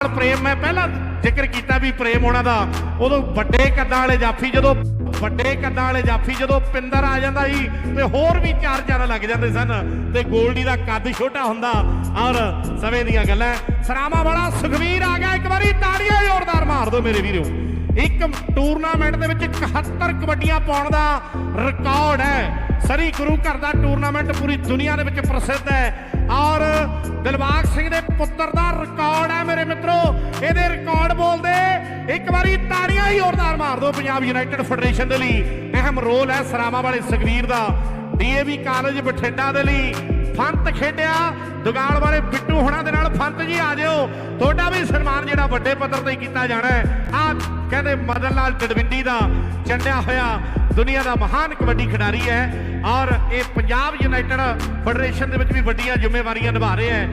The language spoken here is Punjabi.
ਪ੍ਰੇਮ ਮੈਂ ਪਹਿਲਾਂ ਜ਼ਿਕਰ ਕੀਤਾ ਵੀ ਪ੍ਰੇਮ ਉਹਨਾਂ ਦਾ, ਉਦੋਂ ਵੱਡੇ ਕੱਦਾਂ ਵਾਲੇ ਜਾਫੀ ਜਦੋਂ, ਵੱਡੇ ਕੱਦਾਂ ਵਾਲੇ ਜਾਫੀ ਜਦੋਂ ਪਿੰਦਰ ਆ ਜਾਂਦਾ ਸੀ, ਤੇ ਹੋਰ ਵੀ ਚਾਰ ਚਾਰ ਲੱਗ ਜਾਂਦੇ ਸਨ, ਤੇ ਗੋਲਡੀ ਦਾ ਕੱਦ ਛੋਟਾ ਹੁੰਦਾ, ਔਰ ਸਮੇਂ ਦੀਆਂ ਗੱਲਾਂ ਸਰਾਮਾ ਵਾਲਾ ਸੁਖਵੀਰ ਆ ਗਿਆ, ਇੱਕ ਵਾਰੀ ਤਾੜੀਆਂ ਜ਼ੋਰਦਾਰ ਮਾਰ ਦਿਓ ਮੇਰੇ ਵੀਰੋ। ਇੱਕ ਟੂਰਨਾਮੈਂਟ ਦੇ ਵਿੱਚ 71 ਕਬੱਡੀਆਂ ਪਾਉਣ ਦਾ ਰਿਕਾਰਡ ਹੈ। ਸਰੀ ਗੁਰੂ ਘਰ ਦਾ ਟੂਰਨਾਮੈਂਟ ਪੂਰੀ ਦੁਨੀਆ ਦੇ ਵਿੱਚ ਪ੍ਰਸਿੱਧ ਹੈ। ਔਰ ਦਿਲਬਾਗ ਸਿੰਘ ਦੇ ਪੁੱਤਰ ਦਾ ਰਿਕਾਰਡ ਹੈ ਮੇਰੇ ਮਿੱਤਰੋ। ਇਹਦੇ ਰਿਕਾਰਡ ਬੋਲਦੇ, ਇੱਕ ਵਾਰੀ ਤਾੜੀਆਂ ਹੀ ਜ਼ੋਰਦਾਰ ਮਾਰ ਦਿਓ ਪੰਜਾਬ ਯੂਨਾਈਟਿਡ ਫੈਡਰੇਸ਼ਨ ਦੇ ਲਈ। ਅਹਿਮ ਰੋਲ ਹੈ ਸਰਾਮਾ ਵਾਲੇ ਸੁਖਵੀਰ ਦਾ। ਡੀਏਵੀ ਕਾਲਜ ਬਠਿੰਡਾ ਦੇ ਲਈ। ਫੰਤ ਖੇਡਿਆ, ਦੁਗਾਲ ਵਾਲੇ ਬਿੱਟੂ ਹੁਣਾਂ ਦੇ ਨਾਲ ਫੰਤ ਜੀ ਆ ਜਿਓ। ਤੁਹਾਡਾ ਵੀ ਸਨਮਾਨ ਜਿਹੜਾ ਵੱਡੇ ਪੱਧਰ ਤੇ ਕੀਤਾ ਜਾਣਾ ਹੈ। ਆ ਕਹਿੰਦੇ ਮਦਨ ਲਾਲ ਡਡਵਿੰਡੀ ਦਾ ਚੰਡਿਆ ਹੋਇਆ ਦੁਨੀਆ ਦਾ ਮਹਾਨ ਕਬੱਡੀ ਖਿਡਾਰੀ ਹੈ ਔਰ ਇਹ ਪੰਜਾਬ ਯੂਨਾਈਟਿਡ ਫੈਡਰੇਸ਼ਨ ਦੇ ਵਿੱਚ ਵੀ ਵੱਡੀਆਂ ਜ਼ਿੰਮੇਵਾਰੀਆਂ ਨਿਭਾ ਰਿਹਾ ਹੈ।